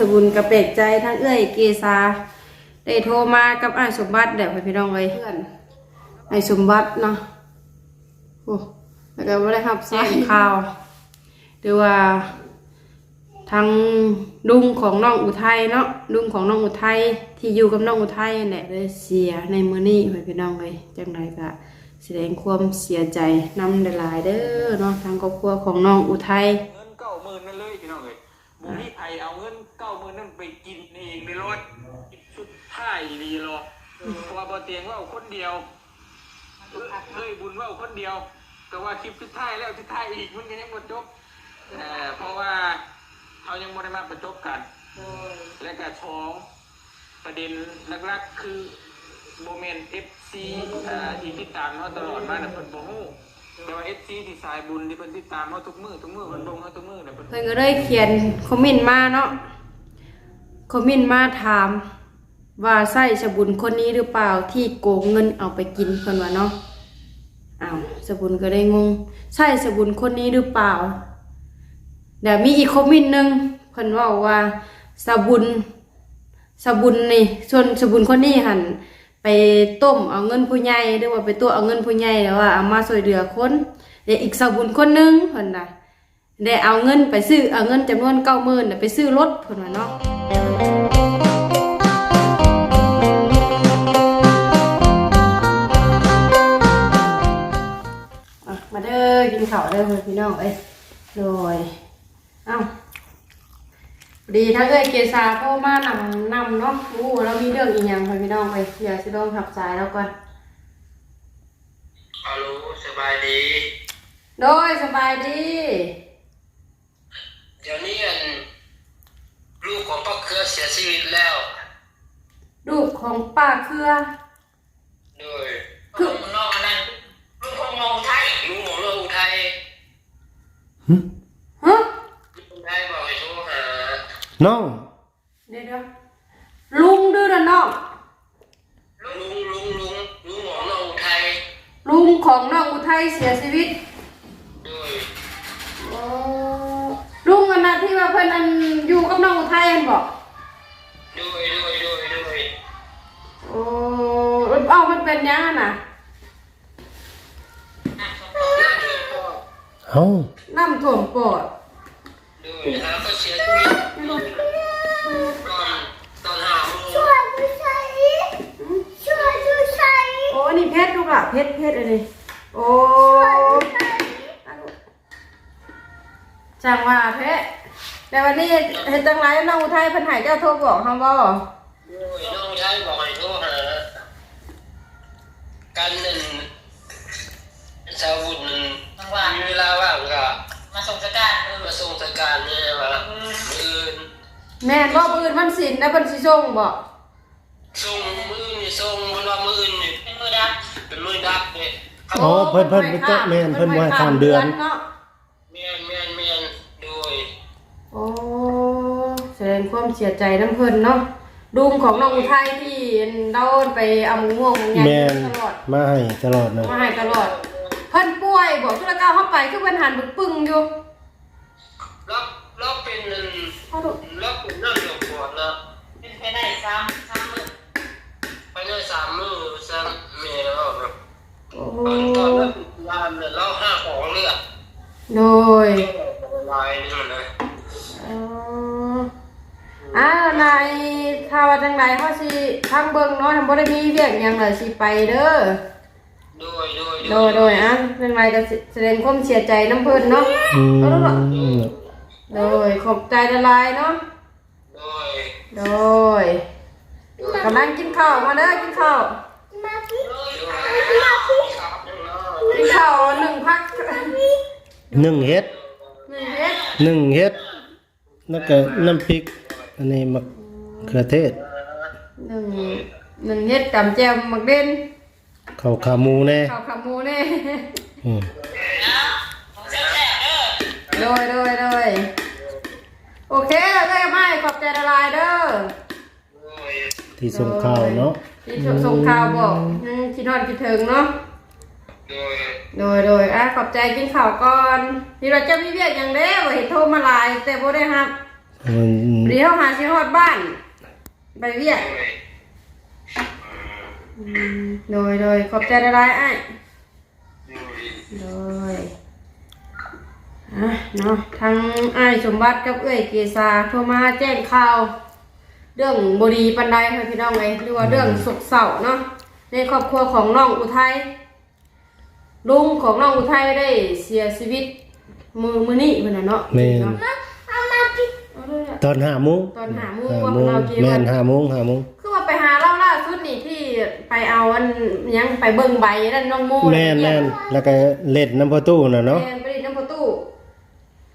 สบุญกระเปกใจทั้งเอ้ยเกษาได้โทรมากับไอ้ายสมบัติเดี๋ยวไปพี่น้องเลยเพื่อนไอ้ายสมบัติเนาะโอ้แล้วก็ไม่ได้รับสายข่าวหรือว่าทางลุงของน้องอุทัยเนาะลุงของน้องอุทัยที่อยู่กับน้องอุทัยนั่นแหละได้เสียในมือนี้ไปพี่น้องเลยจังไรก็แสดงความเสียใจนำหลายๆเด้อเนาะทางครอบครัวของน้องอุทัยเงินเก้าหมื่นนั่นเลยพี่น้องเอ้ยบุมีไผเอาเงิน เก้ามื่นนั่นไปกินเองในรถสุดท้ายดีรอเพราะว่าบ่เตียงว่าเอาคนเดียวเอ้ยบุญว่าเอาคนเดียว แต่ว่าคลิปสุดท้ายแล้วสุดท้ายอีกมันก็ยังบ่จบเอ่อเพราะว่าเขายังบ่ได้มาประจบกัน และก็สองประเด็นหลักๆคือโมเมนต์ FC อ่าที่ติดตามเขาตลอดมาเนี่ยเพิ่นบ่ฮู้แต่ว่า FC ที่สายบุญที่เพิ่นติดตามเขาทุกมือทุกมือเพิ่นลงเขาทุกมือเนี่ยเพิ่นเพิ่นก็ได้เขียนคอมเมนต์มาเนาะ คอมเมนต์มาถาม ว่าใช่สบุญคนนี้หรือเปล่าที่โกงเงินเอาไปกินเพิ่นว่าเนาะอ้าวสบุญก็ได้งงใช่สบุญคนนี้หรือเปล่าเดี๋ยวมีอีกคอมเมนต์หนึ่งเพิ่นว่าว่าสบุญสบุญนี่ส่วนสบุญคนนี้หันไปต้มเอาเงินผู้ใหญ่หรือว่าไปตัวเอาเงินผู้ใหญ่แล้วว่าเอามาช่วยเหลือคนเดี๋ยวอีกสบุญคนหนึงเพิ่นน่ะได้เอาเงินไปซื้อเอาเงินจำนวนเก้าหมื่นไปซื้อรถเพิ่นว่าเนาะ มาเด้อกินข้าวเด้อพี่น้องเอ้ยโดยเอ้าพอดีถ้าเอ้ยเกษาโทรมานำนำเนาะรู้ว่าเรามีเรื่องอีหยังค่ะพี่น้องไปเดี๋ยวสิลองขับสายแล้วก่อนฮัลโหลสบายดี โดยสบายดี เดี๋ยวนี้อัน ลูกของป้าเครือเสียชีวิตแล้วลูกของป้าเครือ โดยคือน้องอันนั้นลูกของน้องอุทัยลูกของน้องอุทัยฮะลูกอุทัยบอกให้โทรหาน้องเดี๋ยวเดี๋ยวลุงดื้อนะน้องลุงลุงลุงลุงของน้องอุทัยลุงของน้องอุทัยเสียชีวิตโดยลุงอันนั้นที่ว่าเพื่อนอัน อยู่กับน้องอุทัยอันบอกโดยโดยโดยโดยโอ้เอามันเป็นยังไงน่ะน่าจะพ่อเอ้าน้ำท่วมปอดโดยหาก็เสียชีวิตตอนตอนหาโมงโอ้นี่เพชรลูกอะเพชรเพชรอะไรโอ้จังว่าเพชร แต่วันนี้เห็นจังไรน้องอุทัยเพิ่นใหายเจ้าโทรบอกเขาบ่โดยน้องอุทัยบอกให้โทรหากันหนึ่งชาวบุญหนึ่งมีเวลาว่างก็มาส่งสการเออมาส่งสการเนี่ยว่ามือนแม่นบ่ปืนมันสินแล้วเพิ่นสิส่งบ่ส่งมือนี่ส่งมันว่ามือนี่เป็นมือดับเป็นมือดับเนี่ยอ๋อเพิ่นเพิ่นเพิ่นจะแม่นเพิ่นว่าข้ามเดือน เนาะ เมียนเมียนเมียนโดย โอ้แสดงความเสียใจน้ำเพิ่นเนาะดุงของน้องอุทัยที่เราไปเอามะม่วงมะยางแม่นตลอดมาให้ตลอดนะมาให้ตลอด เพิ่นป่วยบอกธุรก้าวเข้าไปคือเพิ่นหันบึกปึ้งอยู่รับรับเป็นหนึ่งเขาดูรับเป็นน้ำเหลืองปวดนะเป็นไปได้สามสามมือไปได้สามมือสามเมียแล้วแบบโอ้ตอนตอนนั้นยามเนี่ยเราห้าของเลือดโดยลายนี่มันเลยเอ่ออ้าวนายถ้าว่าจังไดเขาสิทางเบิ่งเนาะทำบ่ได้มีเวียกหยังเลยสิไปเด้อโดยโดยโดยโดยอะจังไดก็สิแสดงความเสียใจน้ำเพิ่นเนาะ อืมโดยขอบใจละลายเนาะ โดยโดยกำลังกินข้าวมาเด้อกินข้าวกินข้าวหนึ่งพักหนึ่งหนึ่งเฮ็ดเฮ็ดหนึ่งเฮ็ด แล้วก็น้ำพริก อันนี้มะเขือเทศหนึ่งหนึ่งเฮ็ดกับแจมมักเด่นข้าวขาหมูแน่ข้าวขาหมูนี่อืมของแซ่บๆเด้อโดยโดยโดยโอเคได้ไหมขอบใจละลายเด้อที่ส่งข้าวเนาะที่ส่งข่าวบอกอืมคิดฮอดคิดถึงเนาะ โดยโดยโดยอะขอบใจกินข้าวก่อนที่เราจะมีเวียกอย่างเด้อเห็นโทรมาหลาย แต่บ่ได้ครับมันเดี๋ยวหาสิฮอดบ้าน ไปเวียกอืมโดยโดยขอบใจหลายๆอ้าย โดยอะเนาะทั้งอ้ายสมบัติกับเอ้ยเกษาโทรมาแจ้งข่าว เรื่องบดีปันไดค่ะพี่น้องเลยหรือว่าเรื่องสุกเสาเนาะในครอบครัวของน้องอุทัย ลุงของน้องอุทัยได้เสียชีวิต มือมือนี่เพิ่นน่ะเนาะแม่น เนาะเอาเลยอะตอนห้าโมงตอนหาโมงห้าว่าโมงเรากี่แม่วันนห้าโมงห้าโมงคือว่าไปหาเล่าล่าสุดนี่ที่ไปเอาอันยังไปเบิ่งใบนั่นน้องโมแม่นแม่นแล้วก็เล็ดน้ำประตูน่ะเนาะแม่นไปดิน้ำประตู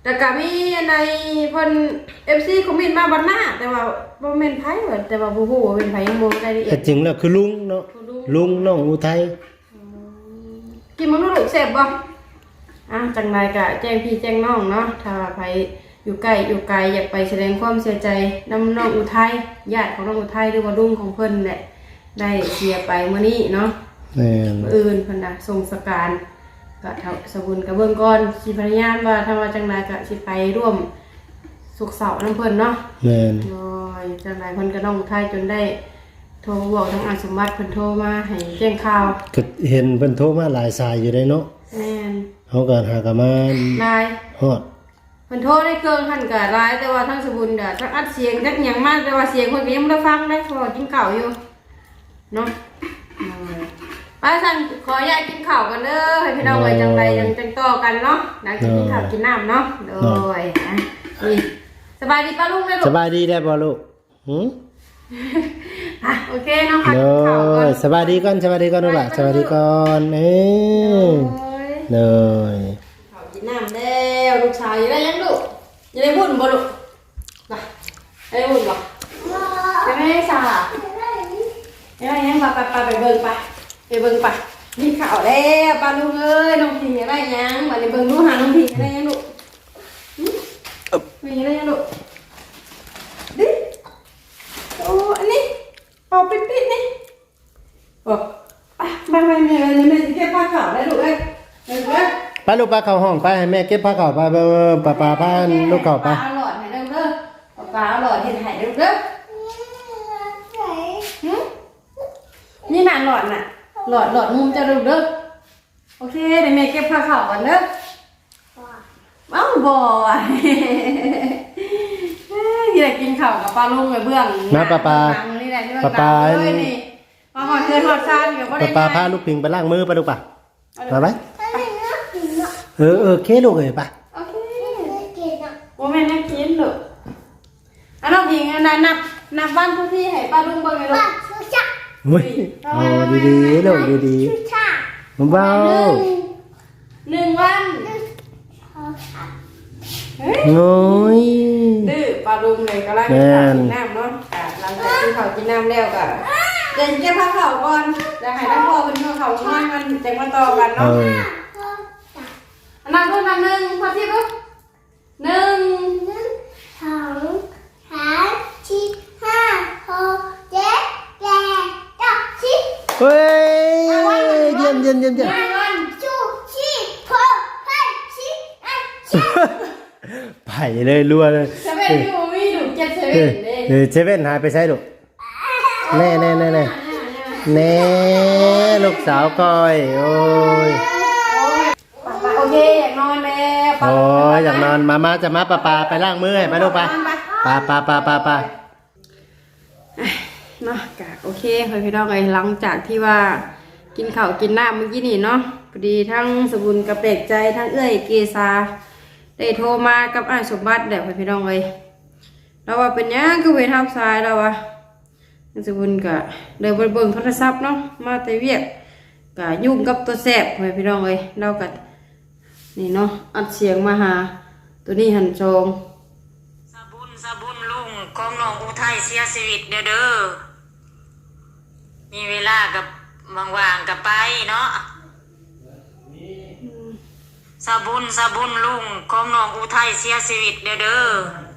แต่ก็มีในเพิ่น FC คอมเมนต์มาบัดหน้า แต่ว่าบ่แม่นไผเบิดแต่ว่าบ่ฮู้ว่าเป็นไผยังบ่รายละเอียแต่ด จริงแล้วคือลุงเนาะลุงน้องอุทัย กินมันรู้สึกเสพบ่อะจังไรก็แจ้งพี่แจ้งน้องเนาะถ้าใครอยู่ใกล้อยู่ไกลอยากไปแสดงความเสียใจนำน้องอุทัยญาติของน้องอุทัยหรือว่าลุงของเพิ่นแหละได้เสียไปเมื่อนี้เนาะแม่นมื้ออื่นเพิ่นน่ะส่งสการก็เท่าสบุญกับเบิ่งก่อนสิพยายามว่าถ้าว่าจังไรก็สิไปร่วมสุขเสาร์นํเพิ่นเนาะแม่น โอ้ยจังไรเพิ่นก็น้องอุทัยจนได้โท รบอกทางอาสมบัติเพิ่นโทรมาให้แจ้งข่าวก็เห็นเพิ่นโทรมาหลายสายอยู่ได้เนาะแม่นเฮาก็หากนมาลายฮอดเพิ่นโทรได้เครื่องท่านก็ร้ายแต่ว่าทั้งสบุญก็ทั้งอัดเสียงทั้งหยังมากแต่ว่าเสียงเพิ่นก็ยังบ่ได้ฟังได้เพราะว่ากินข้าวอยู่เนาะไปสั่งขออนุญาตกินข้าวกันเด้อให้พี่น้องไว้จังไรจังจังต่อกันเนาะหลังจากกินข้าวกินน้ำเนาะโดยอะนี่สบายดีป้าลุงเด้อสลูกบายดีได้บ่ลูกหือ อะโอเคเนาะค่ะโดกินข้าวก่อนยสบายดีก่อนสบายดีก่อนลูกหล่ะสบายดีก่อนเอ้ยโอ้ยเลยข้าวกินน้ำแล้วลูกชายอยู่ได้ยังลูกอยู่ได้บุญบ่ลูกมาได้บุญบ่ไปแม่สาเดี๋ยวยังไปไปไปไปเบิ่งไปไปเบิ่งไปนี่ข่าวแล้วปลาลูกเอ้ยน้องพิงอะไรยังมาในเบิ่งดูหาน้องพิงอะไรยังลูกหึมีอะไรยังลูกดิโอ้อันนี้ เป่าปิดปิดนี่โอ้ไปไปไปแม่แม่แม่จะเก็บผ้าขาวได้ลูกเอ้ยเดี๋ยวเด้อไปลูกปลาเข้าห้องไปให้แม่เก็บผ้าเก่าไปไปไปไปปลาพาลูกเก่าไป ปลาอร่อยให้เด้อเด้อปลาอร่อยเห็นให้เด้อเด้อหึนี่น่ะหลอดน่ะ หลอดหลอดมุมจะดูเด้อโอเคเดี๋ยวแม่เก็บผ้าขาวก่อนเด้อเอ้าบ่อยเอ้ยอยากกินข้าวกับปลาลุงเลยเบื้องมาปลาปลาหนังนี่แห ละที่มันปลาปลาดังเลยนี่มาหอดเทือนหอดซานเดี๋ยวก็ปได้ลาปลาพาลูกพิงไปล้างมือไปลูกป่ะมาไหมเออเออเคลูกเอ้ยป่ะโอเคโอ้แม่น่ากินลูกอันน้องพิงอันนั้นนับนับวันทุกที่ให้ป้าลุงเบิ่งเลยลูกเฮ้ยเอาดีๆลูกดีๆเบาหนึ่งวันเฮ้ยๆโอ้ยดื้อปลาลุงเลยก็ไล่แม่กินนข้าวกินน้ำเนาะอะห ลังจากกินข้าวกินน้ำแล้วก็เดี๋ยวจะพักข้าวก่อนจะให้ทั้งพ่อเป็นข้าวข้าวง่ายมันจะมาต่อกันเอเนาะออันนั้นเท่านั้นหนึ่งพอที่ปุ๊บหนึ่งสองสามสี่ห้าหกเจ็ดแปดเก้าสิบเฮ้ยเยี่ยมเยี่ยมเยี่ยมเยี่ยมห้าวันชูชีพหกห้าสิบอันสิบ ไปเลยรัวเลยเซเว่นอยู่มีดู เจ็ดเซเอเว่อนเด้เออเซเว่นหายไปใช่ลูกแน่แน่แน่แน่แน่ลูกสาวก้อยโอ้ยโอเคอยากนอนแล้วโอ้ยอยากนอนมามาจะมาปลาปลาไปล้างมือให้ไปลูกไปปลาปลาปลาปลาปลาเนาะกะโอเคเพื่อนพี่น้องเลยหลังจากที่ว่ากินข้าวกินน้ำเมื่อกี้นี่เนาะพอดีทั้งสบุญกระเปกใจทั้งเอ้ยเกษาได้โทรมากับอ้ายสมบัติเดี๋ยวพี่น้องเลย เราว่าเป็นยังก็เวทับซ้ายเราวะทั้งสบุญกะเดินไปเบิ่งโทรศัพท์เนาะมาแต่เวียกกะยุ่งกับตัวแสบเพื่อนพี่น้องเลยเรากะนี่เนาะอัดเสียงมาหา ตัวนี้หันโจงสบุญสบุญลุงของน้องอุทัยเสียชีวิตเด้อเด้อมีเวลากับว่างๆกับไปเนาะสบุญสบุญลุงของน้องอุทัยเสียชีวิตเด้อเด้อ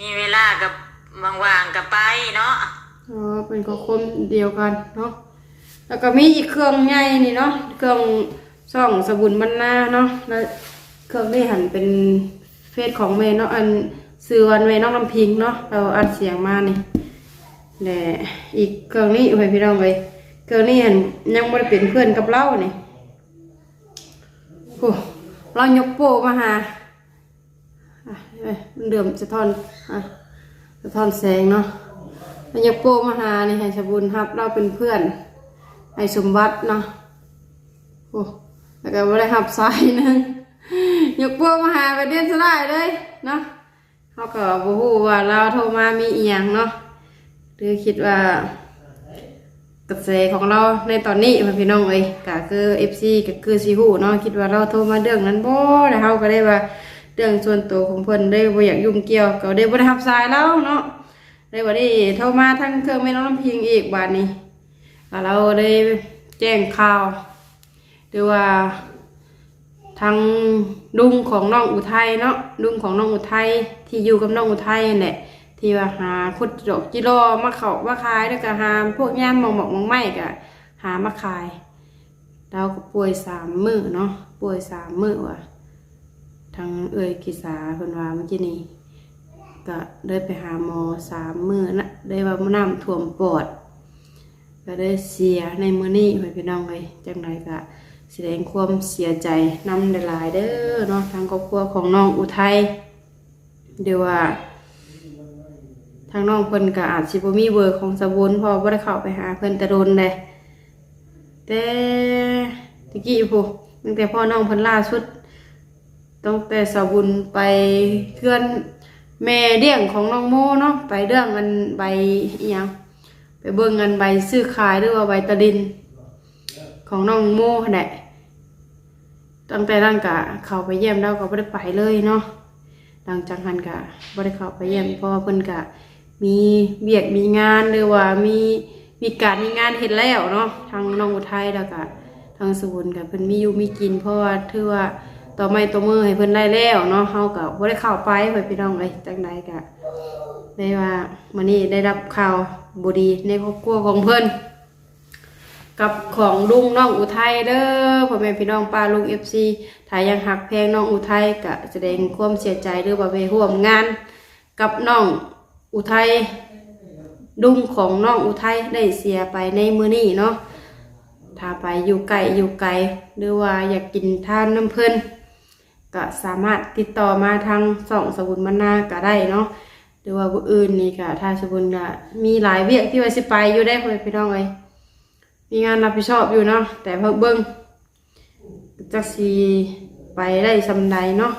มีเวลากับว่างๆกับไปเนาะอ๋อเป็นก็คนเดียวกันเนาะแล้วก็มีอีกเครื่องใหญ่นี่เนาะเครื่องส่องสบุนบรรณาเนาะแล้วเครื่องนี้หันเป็นเฟซของเมย์เนาะอันซื้อวันไว้น้องน้ำพิงเนาะเราอัดเสียงมานี่แต่อีกเครื่องนี้ไปพี่น้องเลยเครื่องนี้ห็นยังไม่ได้เป็นเพื่อนกับเรานี่โอ้เรายกโปมาหา เอ้ยมันเดือมสะท้อนอะสะท้อนแสงเนาะเรายกโป้มาหานี่ให้ชบุญครับ เราเป็นเพื่อน ไอ้สมบัติเนาะโอ้แล้วก็ไม่ได้หับสายหนึงยกโป้มาหาไปเด่นสลายเลยเนาะเขาก็บ่ฮู้ว่าเราโทรมามีอียงเนาะหรือคิดว่ากระแสของเราในตอนนี้พี่น้องเอ้ยก็คือ FC ก็คือสิฮู้เนาะคิดว่าเราโทรมาเรื่องนั้นบ่แล้วเฮาก็ได้ว่า เรื่องส่วนตัวของเพิ่นได้บ่อยากยุ่งเกี่ยวก็ได้บ่ได้รับสายแล้วเนาะได้บ่ได้โทรมาทั้งเครื่องแม่น้องลำพิงอีกบาดนี้เราได้แจ้งข่าวหรือว่าทางลุงของน้องอุทัยเนาะลุงของน้องอุทัยที่อยู่กับน้องอุทัยเนั่นแหละที่ว่าหาขุดดอกจิโรอมาเขามาขายแล้วก็หาพวกย่ามมองหมอกมองไม้ก็หามาขายเราก็ป่วยสามมือเนาะป่วยสามมือว่ะ ทางเอ่ยกิสาเพิ่นว่าเมื่อกี้นี้ก็ได้ไปหาหมอสามมือนะได้ว่ามน้ำท่วมปอด ก็ได้เสียในมือนี้ไปพี่น้องเลยจังไรก็แสดงความเสียใจนำหลายเด้อเนาะทางครอบครัวของน้องอุทัยเดี๋ยวว่า ทางน้องเพิ่นก็อาจสิบ่มีเบอร์ของสบุนพอบ่ได้เข้าไปหาเพิ่นแต่โดนเลยแต่ตะกี้ผู้ตั้งแต่พ่อน้องเพิ่นล่าสุด ตั้งแต่สบุนไปเพื่อนแม่เลี้ยงของน้องโมเนาะไปเรื่องมันใบอีหยังไปเบิ่งเงินใบซื้อขายหรือว่าใบตะดิน ของน้องโม่แหละตั้งแต่นั้นกะเขาไปเยี่ยมแล้วก็ไม่ได้ไปเลยเนาะหลังจากนั้นกะไม่ได้เข้าไปเยี่ยมเพราะเพิ่นกะมีเบียกมีงานหรือว่ามีมีการมีงานเห็นแล้วเนาะทางน้องอุทัยแล้วกะทางสวนกะเพิ่นมีอยู่มีกินเพราะว่าถือว่า ต่อไม้ต่อมือให้เพิ่นได้แล้วเนาะเฮาก็บ่ได้เข้าไปไปพี่น้องเอ้ยจังใดกะได้ว่ามันนี้ได้รับข่าวบดีในครอบครัวของเพิ่นกับของลุงน้องอุทัยเด้อพ่อแม่พี่น้องป้าลุงเอฟซีถ้ายังหักแพงน้องอุทัยก็แสดงความเสียใจหรือว่าไปร่วมงาน กับน้องอุทัยลุงของน้องอุทัยได้เสียไปในมือนี้เนาะถ้าไปอยู่ไกลอยู่ไกลหรือว่าอยากกินทานน้ำเพิ่น ก็สามารถติดต่อมาทางสองสบุนมนาก็ได้เนาะหรือว่าผู้อื่นนี่ก็ถ้าสมมุติก็มีหลายเวียกที่ว่าสิไปอยู่ได้เพื่อนพี่น้องเอ้ยมีงานรับผิดชอบอยู่เนาะแต่เพิ่งเบิ่งจักสีไปได้สำใดเนาะ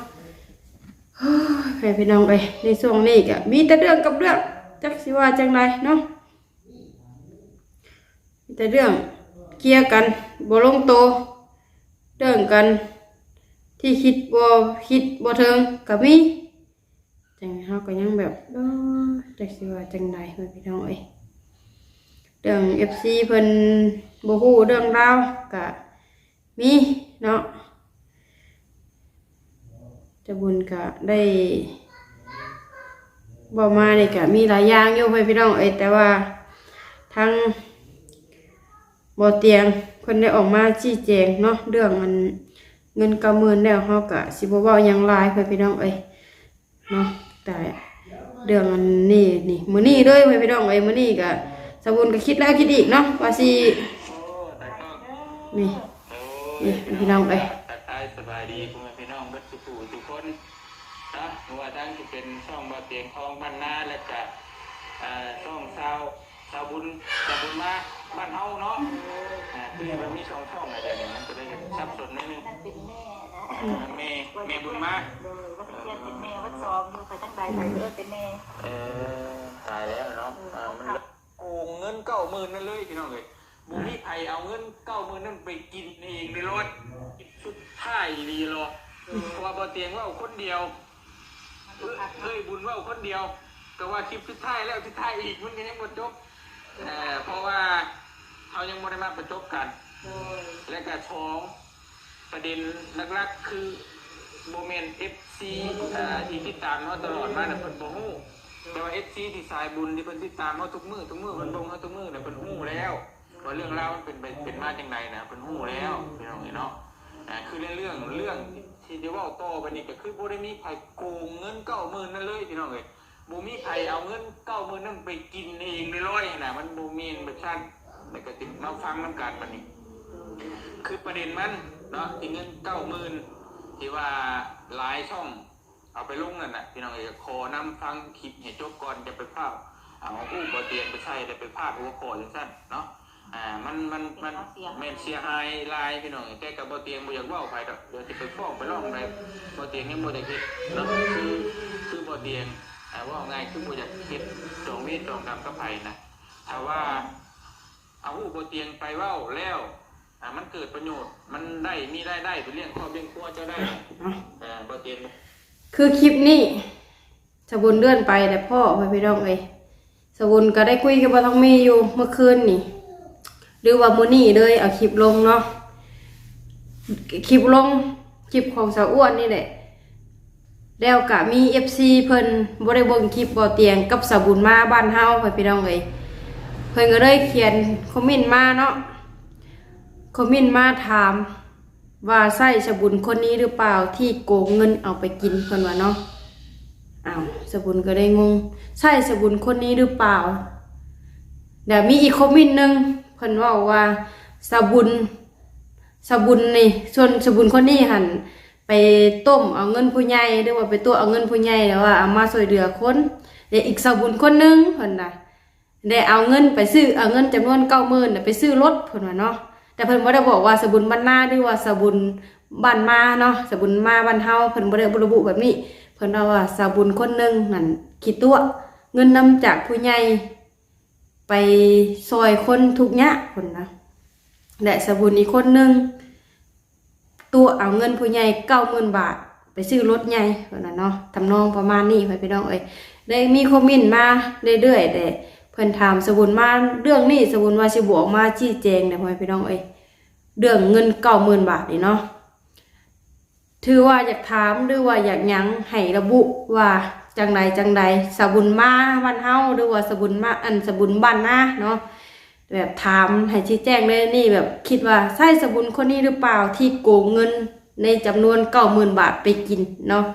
ให้พี่น้องเอ้ยในช่วงนี้ก็มีแต่เรื่องกับเรื่องจักสิว่าจังไรเนาะมีแต่เรื่องเคลียร์กันบ่ลงโตเรื่องกัน ที่คิดบ่คิดบ่เทิงก็มีจังเฮาก็ยังแบบเออจักสิว่าจังใดเพิ่นพี่น้องเอ้ยเรื่อง FC เพิ่นบ่ฮู้เรื่องราวก็มีเนาะเจะบุญก็ได้บอกมานี่ก็มีหลายอย่างอยู่เพิ่นพี่น้องเอ้ยแต่ว่าทางบ่เตียงเพิ่นได้ออกมาชี้แจงเนาะเรื่องมัน เงิน90,000แล้วเฮาก็สิบเว้าหยังหลายเพิ่นพี่น้องเอ้ยเนาะแต่เรื่องอันนี้นี่มื้อนี้เลยเว้ยพี่น้องเอ้ยมื้อนี้ก็สบุญก็คิดแล้วคิดอีกเนาะว่าสินี่อนี่พี่น้องเอ้ยทักทายสบายดีพ่อแม่พี่น้องเบิดสุขุทุกคนนะเพราะว่าทั้งที่เป็นช่องบ่อเตียงคลองบ้านนาและก็อ่าช่องชา ชาวบุญชาวบุญมาบ้านเฮาเนาะอ่าคือมันมีช่องช่องอะไรเนี่ยมันจะได้ซับซ้อนนิดนึงนั่นเป็นแม่นะอ่าแม่แม่บุญมาเลยว่าเรียนเป็นแม่ว่าซ้อมอยู่ไปทั้งใดไปเออเป็นแม่เออตายแล้วเนาะอ่ามันโกงเงินเก้าหมื่นนั่นเลยพี่น้องเลยบุมีไผเอาเงินเก้าหมื่นนั่นไปกินเองในรถชุดท้ายดีหรอเพราะว่าบ่เตียงว่าเอาคนเดียวเอ้ยเอ้ยบุญว่าเอาคนเดียวก็ว่าคลิปชุดท้ายแล้วชุดท้ายอีกมันก็ยังหมดจบ เอ่อเพราะว่าเขายังไม่ได้มาประจบกันและก็สองประเด็นหลักๆคือโมเมนต์เอฟซีที่ติดตามเขาตลอดมาเนี่ยเพิ่นบ่ฮู้แต่ว่าเอฟซีที่สายบุญที่เพิ่นติดตามเขาทุกมือทุกมือเพิ่นเบ่งเขาทุกมือเนี่ยเพิ่นฮู้แล้วว่าเรื่องราวมันเป็นไปเป็นมาจังไดนะเพิ่นฮู้แล้วพี่น้องเนาะอ่าคือเรื่องเรื่องที่เดี๋ยวเว่าต่อไปนี่ก็คือบ่ได้มีไผโกงเงินเก้าหมื่นนั่นเลยพี่น้องเอ้ย บ่มีไผเอาเงินเก้าหมื่นนั่นไปกินเองในร้อยน่ะมันบ่มีแบบนั้นแล้วก็ติมาฟังนํกันบัดนี้คือประเด็นมันเนาะที่เงินเก้าหมื่นที่ว่าหลายช่อง เอาไปลงนั่นน่ะพี่น้องเอ้ยขอนำฟังคลิปให้จบก่อนจะไปพาดเอาอู้บ่เตียงไปใช้แต่ไปพาดหัวข้อจังซั่นเนาะอ่ามันมันมันแม่นเสียหายหลายพี่น้องแต่กับบ่เตียงบ่อยากเว้าไปดอกเดี๋ยวสิไปฟ้องไปร้องไปบ่เตียงยังบ่ได้เฮ็ดเนาะคือคือบ่เตียง อ่าเว่าง่ายคือบ่อยากเฮ็ดจองเวรจองกรรมกับไผนะถ้าว่า เอาอู้บ่เตียงไปเว้าแล้วอ่ามันเกิดประโยชน์มันได้มีรายได้ไปเลี้ยงครอบเลี้ยงครัวเจ้าได้อ่าบ่เตียงคือคลิปนี้สบุนเลื่อนไปแต่พ่อพ่อพี่น้องเอ้ยสบุนก็ได้คุยกับบ่ต้องมีอยู่เมื่อคืนนี่หรือว่ามื้อนี้เลยเอาคลิปลงเนาะคลิปลงคลิปของสาวอ้วนนี่แหละ แล้วก็มี FC เพิ่นบ่ได้เบิ่งคลิปบ่เตียงกับสาบุญมาบ้านเฮาพ่อพี่น้องเอ้ยเพิ่นก็เลยเขียนคอมเมนต์มาเนาะคอมเมนต์มาถาม ว่าใช่สบุญคนนี้หรือเปล่าที่โกงเงินเอาไปกินเพิ่นว่าเนาะอ้าวสบุญก็ได้งงใช่สบุญคนนี้หรือเปล่าเดี๋ยวมีอีกคอมเมนต์หนึงเพิ่นว่าว่าสบุญสบุญนี่ส่วนสบุญคนนี้หัน ไปต้มเอาเงินผู้ใหญ่หรือว่าไปตัวเอาเงินผู้ใหญ่แล้วว่าเอามาช่วยเหลือคนเดี๋ยวอีกสบุญคนหนึงเพิ่นน่ะได้เอาเงินไปซื้อเอาเงินจำนวน90,000น่ะไปซื้อรถเพิ่นว่าเนาะแต่เพิ่นบ่ได้บอกว่าสบุญบ้านนาหรือว่าสบุญบ้านมาเนาะสบุญมาบ้านเฮาเพิ่นบ่ได้ระบุแบบนี้ เพิ่นว่าว่าสบุญคนหนึงนั่นคิดตัวเงินนำจากผู้ใหญ่ไปซอยคนทุกยากเพิ่นนะและสบุญอีกคนหนึง ตัวเอาเงินผู้ใหญ่90,000บาท ไปซื้อรถใหญ่เพิ่นน่ะเนาะทำนองประมาณนี้ไปพี่น้องเอ้ยได้มีคอมเมนต์มาเรื่อยๆแต่เพิ่นถามสบุญมาเรื่องนี้สบุญว่าสิบออกมาชี้แจงเนี่พ่อแม่พี่น้องเอ้ยเรื่องเงินเก้าหมื่นบาทนี่เนาะถือว่าอยากถามหรือว่าอยากยังให้ระบุว่าจังใดจังใดสบุญมาบ้านเฮาหรือว่าสบุญมาอันสบุญบ้านนาเนาะ แบบถามให้ชี้แจงเลยนี่แบบคิดว่าใช่สบุญคนนี้หรือเปล่าที่โกงเงินในจำนวนเก้าหมื่นบาทไปกินเนาะ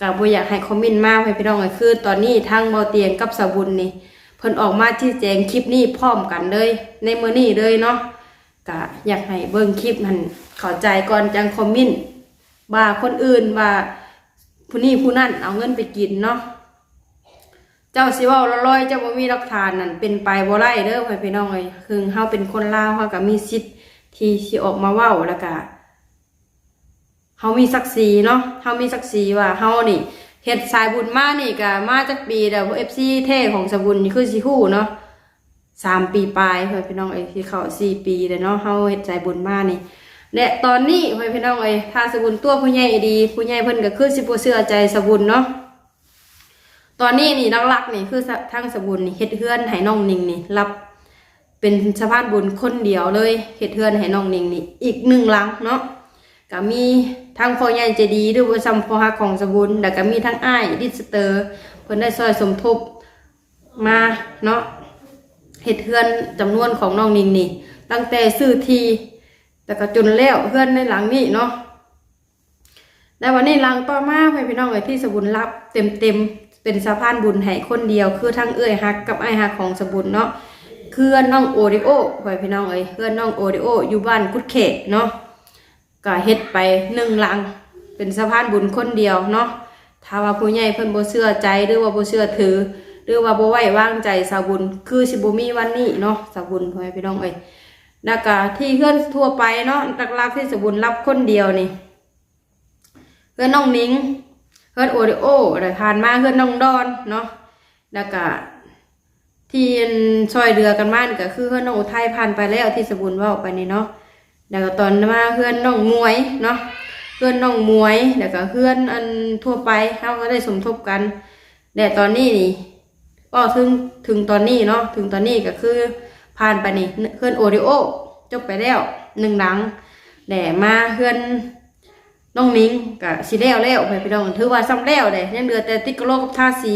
ก็บ่อยากให้คอมเมนต์มากให้พี่น้องเอ้ยคือ ตอนนี้ทางเบาเตียงกับสบุญนี่เพิ่นออกมาชี้แจงคลิปนี้พร้อมกันเลย ในมือนี้เลยเนาะก็อยากให้เบิ่งคลิปนั้นเข้าใจก่อนจังคอมเมนต์ว่าคนอื่นว่าผู้นี้ผู้นั้นเอาเงินไปกินเนาะ เจ้าสิเว้าลอยๆเจ้าบ่มีหลักฐานนั่นเป็นไปบ่ได้เด้อพ่อพี่น้องเอ้ยคือเฮาเป็นคนลาวเฮาก็มีสิทธิ์ที่สิออกมาเว้าแล้วก็เฮามีศักดิ์ศรีเนาะเฮามีศักดิ์ศรีว่าเฮานี่เฮ็ดสายบุญมานี่ก็มาจากปีแล้วเอฟซีเท่ของสบุญนี่คือสิฮู้เนาะสามปีปลายเพื่อนพี่น้องเอ้ยที่เขาสี่ปีเลยเนาะเฮาเฮ็ดสายบุญมานี่และตอนนี้เพื่อนพี่น้องเอ้ยถ้าสบุญตัวผู้ใหญ่ดี ผู้ใหญ่เพิ่นก็คือสิบ่เชื่อใจสบุญเนาะ ตอนนี้นี่หลักๆนี่คือทางสบุญนี่เฮ็ดเฮือนให้น้องนิงนี่รับเป็นสะพานบุญคนเดียวเลยเฮ็ดเฮือนให้น้องนิงนี่อีกหนึ่งหลังเนาะก็มีทั้งพ่อใหญ่ใจดีหรือว่าซัมพ่อฮักของสบุญแล้วก็มีทั้งอ้ายดิสเตอร์เพิ่นได้ซอยสมทบมาเนาะเฮ็ดเฮือนจำนวนของน้องนิงนี่ ตั้งแต่ซื้อทีแต่ก็จนแล้วเฮือนในหลังนี้เนาะและวันนี้หลังต่อมาพี่น้องเอ้ยที่สบุญรับเต็มเต็มๆ เป็นสะพานบุญให้คนเดียวคือทั้งเอื้อยฮักกับไอฮักของสบุญเนาะเพื่อนน้องโอริโอให้พี่น้องเอ้ยเพื่อนน้องโอริโออยู่บ้านกุดเขตเนาะก็เฮ็ดไปหนึ่งลัง เป็นสะพานบุญคนเดียวเนาะถ้าว่าผู้ใหญ่เพิ่นบ่เชื่อใจหรือว่าบ่เชื่อถือ หรือว่าบ่ไว้วางใจสาบุญคือสิบ่มีวันนี้เนาะสาบุญพ่อพี่น้องเอ้ยแล้วก็ที่เพื่อนทั่วไปเนาะหลักๆที่สาบุญรับคนเดียวนี่เพื่อนน้องนิ้ง เพื่อนโอริโอแล้วผ่านมาเพื่อนน้องดอนเนาะแล้วก็ที่ช่วยเรือกันมานี่ก็คือเพื่อนน้องอุทัยผ่านไปแล้วที่สบุญว้าออกไปนี่เนาะแล้วก็ตอนมาเพื่อนน้องมวยเนาะเพื่อนน้องมวยแล้วก็เพื่อนอันทั่วไปเขาก็ได้สมทบกันแต่ตอนนี้นี่ก็ถึงถึงตอนนี้เนาะถึงตอนนี้ก็คือผ่านไปนี่เพื่อนโอริโอจบไปแล้วหนึ่งหลังแต่มาเพื่อน น้องนิ้งกับสีแล้วแล้วไปพี่น้องถือว่าซ้ำแล้วเลยยังเหลือแต่ติ๊กโลกับท่าสี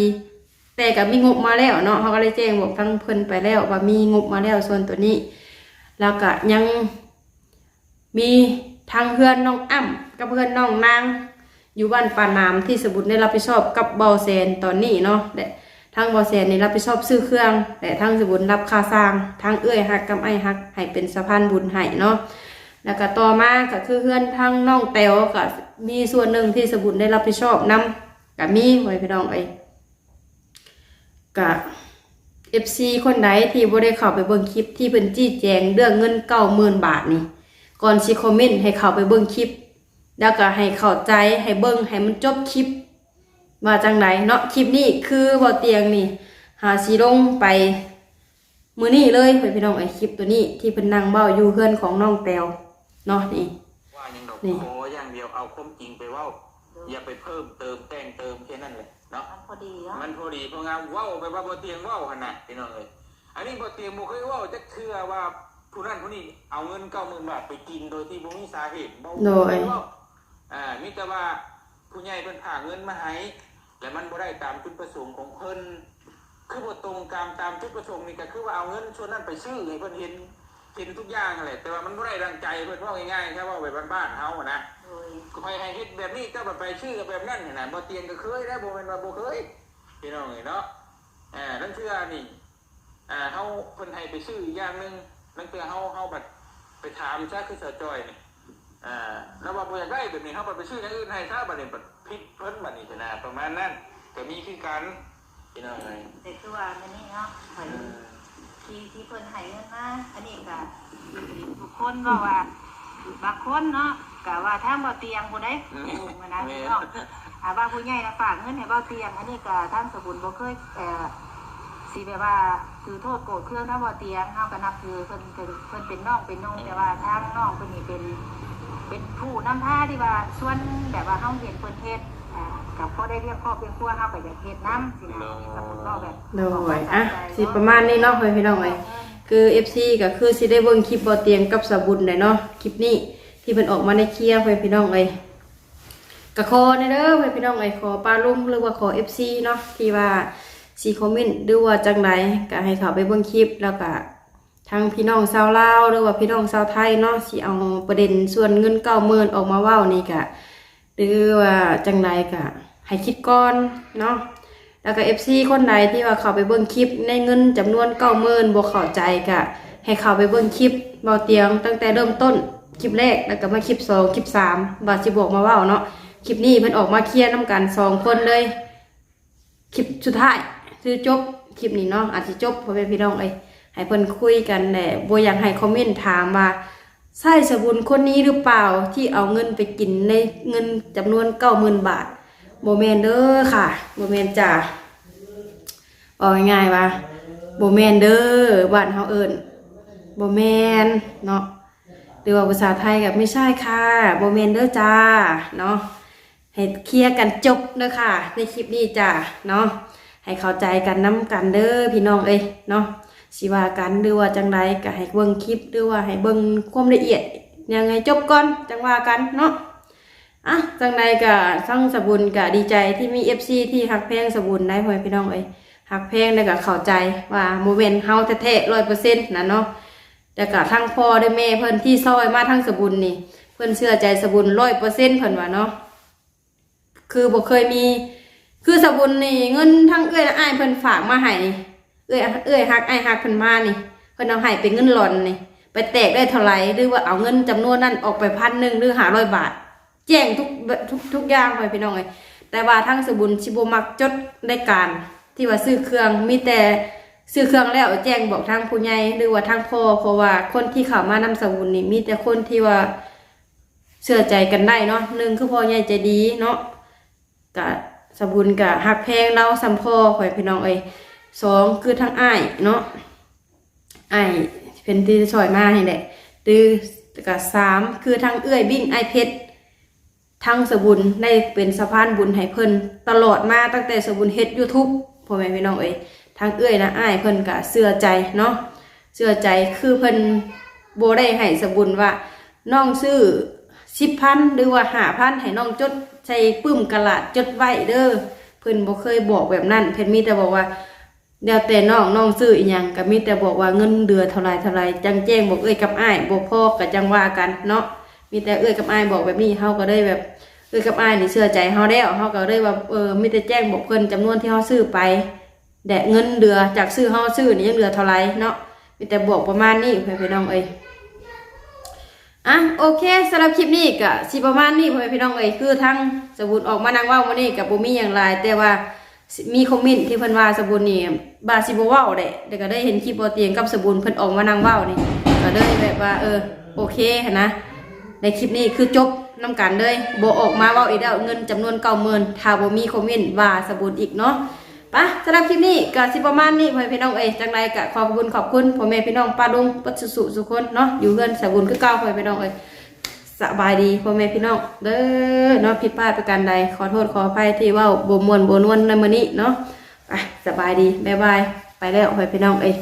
แต่ก็มีงบมาแล้วเนาะเขาก็เลยแจ้งบอกทั้งเพิ่นไปแล้วว่ามีงบมาแล้วส่วนตัวนี้ แล้วก็ยังมีทางเพื่อนน้องอ้ำกับเพื่อนน้องนางอยู่บ้านปานามที่สมุทรได้รับผิดชอบกับบาแซนตอนนี้เนาะแต่ทางบาแซนนี่รับผิดชอบซื้อเครื่อง แต่ทางสมุทรรับค่าสร้างทางเอื้อยฮักกับไอ้ฮักให้เป็นสะพานบุญให้เนาะ แล้วก็ต่อมาก็คือเพื่อนทางน้องแตวก็มีส่วนหนึ่งที่สมุทรได้รับผิดชอบนำก็มีไว้พี่น้องเอ้ยก็ FC คนใดที่บ่ได้เข้าไปเบิ่งคลิปที่เพิ่นจี้แจงเรื่องเงิน90,000บาทนี่ก่อนสิคอมเมนต์ให้เข้าไปเบิ่งคลิป แล้วก็ให้เข้าใจให้เบิ่งให้มันจบคลิปว่าจังไดเนาะคลิปนี้คือบ่เตียงนี่ หาสิลงไปมือนี้เลยเพิ่นพี่น้องไอ้คลิปตัวนี้ที่เพิ่นนั่งเว้าอยู่เฮือนของน้องแตว เนาะนี่ ว่ายังดอกนี่ ขออย่างเดียวเอาความจริงไปเว่าอย่าไปเพิ่มเติมแต่งเติมแค่นั้นเลยเนาะ มันพอดีเนาะมันพอดีเพราะงานเว้าไปว่าบ่เตียงเว้าขนาดพี่น้องเอ้ยอันนี้บ่เตียงบ่เคยเว้าจักเทื่อว่าผู้นั้นผู้นี้เอาเงิน90,000บาทไปกินโดยที่บ่มีสาเหตุบ่โดยเว้าอ่ามีแต่ว่าผู้ใหญ่เพิ่นฝากเงินมาให้และมันบ่ได้ตามจุดประสงค์ของเพิ่นคือบ่ตรงตามตามจุดประสงค์นี่ก็คือว่าเอาเงินส่วนนั้นไปซื้อให้เพิ่นเห็น เห็นทุกอย่างนั่นแต่ว่ามันบ่ได้ดังใจเพิ่นเว่าง่ายๆแค่ว่าไปบ้านๆเฮาอะนะโดยก็ไปให้เฮ็ดแบบนี้เจ้าแบบไปชื่อกับแบบนั้นเห็นะบ่เตียงก็เคยได้บ่แม่นว่าบ่เคยพี่น้องเนาะอ่านั่นคืออันนี้อ่าเฮาเพิ่นให้ไปชื่ออย่างหนึงนั่นคือเฮาเฮาบัดไปถามซะคือเสอจอยนี่อ่าแล้วว่าบ่อยากได้แบบนี้เฮาบัดไปชื่ออย่างอื่นให้ซะบัดนี้บัดผิดเพิ่นบัดนี้ชนะประมาณนั้นก็มีคือกันพี่น้องเอ้ยแต่คือว่าอันนี้เนาะข่อย ที่ที่เพิ่นให้เงินมาอันนี้ก็ทุกคนว่าว่าบางคนเนาะก็ว่าทางบ่เตียงบ่ได้ถูกนะพี่น้องอ่าว่าผู้ใหญ่น่ะฝากเงินให้เบ่เตียง อันนี้ก็ทางสบุญบ่เคยเอ่อสิแบบว่าถือโทษโกรธเครื่องทางบ่เตียงเฮาก็นับถือเพิ่นเป็นเพิ่นเป็นน้องเป็นน้องแต่ว่าทางน้องเพิ่นนี่เป็นเป็นผู้นำพาที่ว่าส่วนแบบว่าเฮาเห็นเพิ่นเฮ็ดอ่า กับพ่อได้เรียกครอบเรียกครัวเฮาก็อยากเฮ็ดนำสินะสมมุติว่าแบบโดยอะสิประมาณนี้เนาะเพื่อนพี่น้องเอ้ยคือ FC ก็คือสิได้เบิ่งคลิปบ่เตียงกับสาบุญได้เนาะคลิปนี้ที่เพิ่นออกมาในเคลียร์เพื่อนพี่น้องเอ้ยก็ขอในเด้อเพื่อนพี่น้องเอ้ยขอปลาลุ่มหรือว่าขอ FC เนาะที่ว่าสิคอมเมนต์หรือว่าจังไดก็ให้เขาไปเบิ่งคลิปแล้วก็ทางพี่น้องชาวลาวหรือว่าพี่น้องชาวไทยเนาะสิเอาประเด็นส่วนเงิน90,000ออกมาเว้านี่ก็หรือว่าจังไดก็ ให้คิดก่อนเนาะแล้วก็เอฟซีคนใดที่ว่าเขาไปเบิ่งคลิปในเงินจำนวนเก้าหมื่นบวกเข้าใจกะให้เขาไปเบิ่งคลิปเบาเตียงตั้งแต่เริ่มต้นคลิปแรกแล้วก็มาคลิปสองคลิปสามบาสิบอกมาว่าเนาะคลิปนี้เพิ่นออกมาเคลียร์น้กันสองคนเลยคลิปสุดท้ายคือจบคลิปนี้เนาะอาจจะจบเพราะเป็นพี่น้องเอ้ยให้เพิ่นคุยกันแหละบอยากให้คอมเมนต์ถามว่าใช่สบุญคนนี้หรือเปล่าที่เอาเงินไปกินในเงินจำนวนเก้าหมื่นบาท โมเมนเด้อค่ะโมเมนจ้าบอกง่ายๆว่าโบแมนเด้อบ้านเฮาเอิ้นโบแมนเนาะหรือว่าภาษาไทยกับไม่ใช่ค่ะโบแมนเด้อจ้าเนาะให้เคลียร์กันจบเด้อค่ะ ในคลิปนี้จ้าเนาะให้เข้าใจกันน้ำกันเด้อพี่น้องเอ้ยเนาะสิว่ากันหรือว่าจังใดก็ให้เบิ่งคลิปหรือว่าให้เบิ่งความละเอียดยังไงจบก่อนจังว่ากันเนาะ อะจังใดก็ทั้งสบุญก็ดีใจที่มี FC ที่ฮักแพงสบุญได้พ่อพี่น้องเอ้ยฮักแพงแล้ก็เข้าใจว่าโมเมนต์เฮาแท้ๆร้อยเปอร์เซ็นต์นะเนาะแต่ก็ทั้งพ่อด้วยแม่เพิ่อนที่ซอยมาทั้งสบุญนี่ เพิ่อนเชื่อใจสบุญร้อยเปอร์เซ็นต์เพิ่นว่าเนาะคือบ่เคยมี คือสบุญนี่เงินทั้งเอ้อยและอ้ายเพิ่อนฝากมาให้เอ้อยเอ้อยฮักอ้ายฮักเพิ่อนมานี่ เพิ่อนเอาให้เป็นเงินหล่อนนี่ไปแตกได้เท่าไหร่หรือว่าเอาเงินจำนวนนั้นออกไปพันหนึ่งหรือหาร้อยบาท แจ้งทุกทุกทุกอย่างไปพี่น้องเลยแต่ว่าทั้งสบุญชิบมักจดได้การ ที่ว่าซื้อเครื่องมีแต่ซื้อเครื่องแล้วแจ้งบอกทางผู้ใหญ่หรือว่าทางพ่อเพราะว่าคนที่เข้ามานำสบุญนี่มีแต่คนที่ว่าเชื่อใจกันได้เนาะหนึ่งคือพ่อใหญ่ใจดีเนาะกะสบุญกะหักแพงเราสัมพ่อข่อยพี่น้องเอ้ยสองคือทางอ้ายเนาะอ้ายเป็นที่ซอยมาให้แหละหรือกะสามคือทางเอื้อยบิ่งไอเพชร ทั้งสบุญได้เป็นสะพานบุญให้เพิ่นตลอดมาตั้งแต่สบุญเฮ็ด YouTube พ่อแม่พี่น้องเอ้ยทางเอื้อยนะอ้ายเพิ่นก็เชื่อใจเนาะเชื่อใจคือเพิ่นโบได้ให้สบุญว่าน้องซื้อ10,000หรือว่า5,000ให้น้องจดใส่ปึ้มกระดาษจดไว้เด้อเพิ่นบ่เคยบอกแบบนั้นเพิ่นมีแต่บอกว่าเดี๋ยวแต่น้องน้องซื้ออีหยังก็มีแต่บอกว่าเงินเดือนเท่าไรเท่าไรจังแจ้งบอกเอ้ยกับอ้ายบ่พอก็จังว่ากันเนาะ มีแต่เอ้ยกับอายบอกแบบนี้เฮาก็ได้แบบเอ้ยกับอายนี่เชื่อใจเฮาแล้วเฮาก็เลยว่าเออมีแต่แจ้งบอกเพิ่นจำนวนที่เฮาซื้อไปแดะเงินเดือจากซื้อเฮาซื้อนี่ยังเหลือเท่าไรเนาะมีแต่บอกประมาณนี้เพื่อนพี่น้องเอ้ยอะโอเคสำหรับคลิปนี้ก็สิประมาณนี้เพื่อนพี่น้องเอ้ยคือทั้งสบุญออกมานั่งว่าวันนี้กับบ่มีอย่างไรแต่ว่ามีคอมเมนต์ที่เพิ่นว่าสบุญนี่บาสิบ่เว้าแหละแต่ก็ได้เห็นคลิปบ่เตียงกับสบุญเพิ่นออกมานั่งว้านี่ก็เลยแบบว่าเออโอเคนะ ในคลิปนี้คือจบน้ำกันเลยโบออกมาว่าอีกแล้วเงินจำนวนเก้าหมื่นถ้าโบมีคอมเมนต์ว่าสบุญอีกเนาะปะสำหรับคลิปนี้ก็สิประมาณนี้พ่อแม่พี่น้องเอ้ยจังไรก็ขอบคุณขอบคุณพ่อแม่พี่น้องป้าลุงปัจจุสุสุคนเนาะอยู่เพื่อนสบุญคือเก้าพ่อแม่พี่น้องเอ้ยสบายดีพ่อแม่พี่น้องเด้อเนาะผิดพลาดประการใดขอโทษขออภัยที่ว่าบ่มวนบ่นวลในมื้อนี้เนาะไปสบายดีบ๊ายบายไปแล้วพ่อแม่พี่น้องเอ้ย